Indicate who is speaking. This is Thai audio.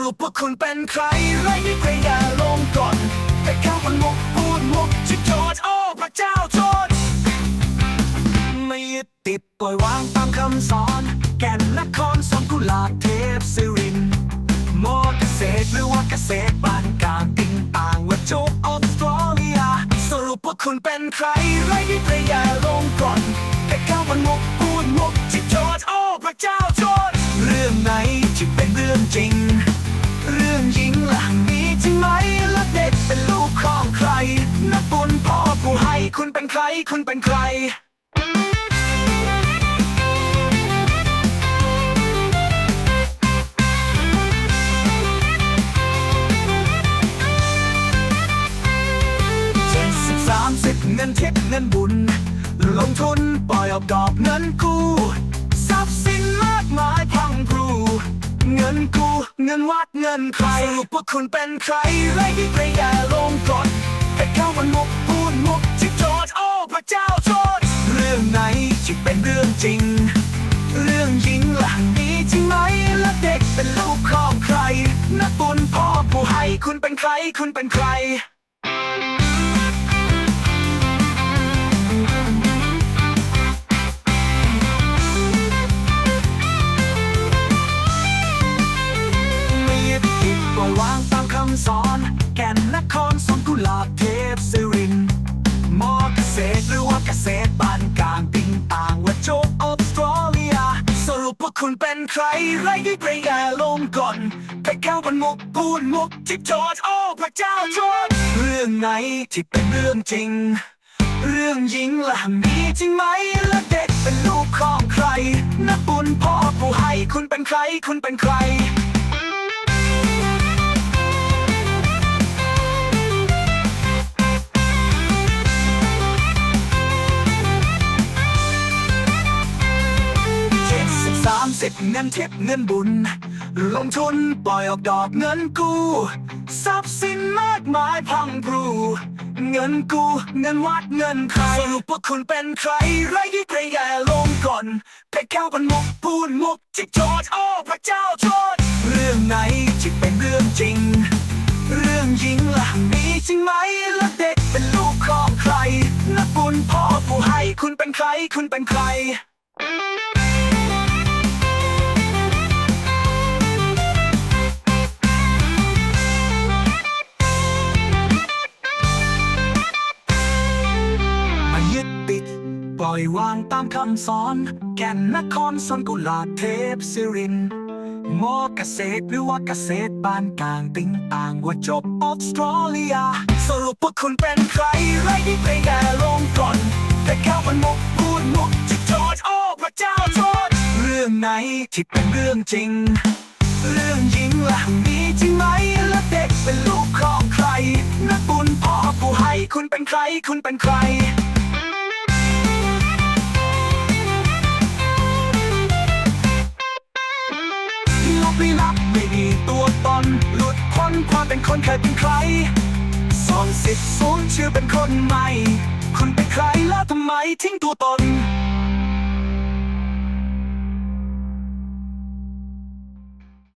Speaker 1: รุปว่าคุณเป็นใครไรนี่พยาลงก่อน แต่ข้ามันมุกพูดมุกจิตโจทย์โอ้พระเจ้าโจทย์ไม่ยึดติดปล่อยวางตามคำสอน แก่นนครสอนกุลาเทพศิรินทร์มอเกษตรหรือว่าเกษตรบ้านกลางติงต่างว่าโจกออสเตรเลียสรุปว่าคุณเป็นใครไรนี่พยาลงก่อ คุณเป็นใคร คุณเป็นใครเจ็ดสิบสามสิบเงินทิปเงินบุญ ลงทุนปล่อยออกดอกเงินกู้ทรัพย์สินมากมายพังพรู เงินกู้เงินวัดเงินใครสรุปว่าคุณเป็นใครไรที่ใครอย่าลงกดให้เข้ามันมุ จริง เรื่องหญิงหลังมีจริงไหมและเด็กเป็นลูกของใคร นักบุญพ่อผู้ให้คุณเป็นใครคุณเป็นใคร ใครไรที่พระยาลงก่อนไปเข้าบนมุกปูนมุกที่โจทย์โอ้พระเจ้าโจทย์เรื่องไหนที่เป็นเรื่องจริง เรื่องหญิงหลังมีจริงไหมและเด็กเป็นลูกของใครนักบุญพ่อผู้ให้คุณเป็นใครคุณเป็นใคร สิบเงินทิปเงินบุญ ลงทุนปล่อยออกดอกเงินกู้ทรัพย์สินมากมายพังพรู เงินกู้เงินวัดเงินใครสรุปว่าคุณเป็นใครไรที่ใครอย่ลงก่อนไปแก้วเป็นมุกพูดมุกจิกโจทย์โอ้พระเจ้าโจทย์เรื่องไหนที่เป็นเรื่องจริง เรื่องหญิงหลังมีจริงไหมและเด็กเป็นลูกของใครนักบุญพ่อผู้ให้คุณเป็นใครคุณเป็นใคร ล่อยวางตามคำสอน แก่นนครสนกุหลาบเทพศิรินทร์มอเกษตรหรือว่าเกษตรบ้านกลางติงต่างว่าจบออสเตรเลีย สรุปว่าคุณเป็นใครไรที่เพลงแก่ลงก่อนแต่เข้ามันมุกพูดมุกที่โจทย์โอ้พระเจ้าโจทย์เรื่องไหนที่เป็นเรื่องจริง เรื่องหญิงลังมีจริงไหมและเด็กเป็นลูกของใครนักบุญพ่อผู้ให้คุณเป็นใครคุณเป็นใคร น หลุดพ้นความเป็นคนเคยเป็นใครซ่อนสิทธิ์สูญชื่อเป็นคนใหม่ คุณเป็นใครแล้วทำไมทิ้งตัวตน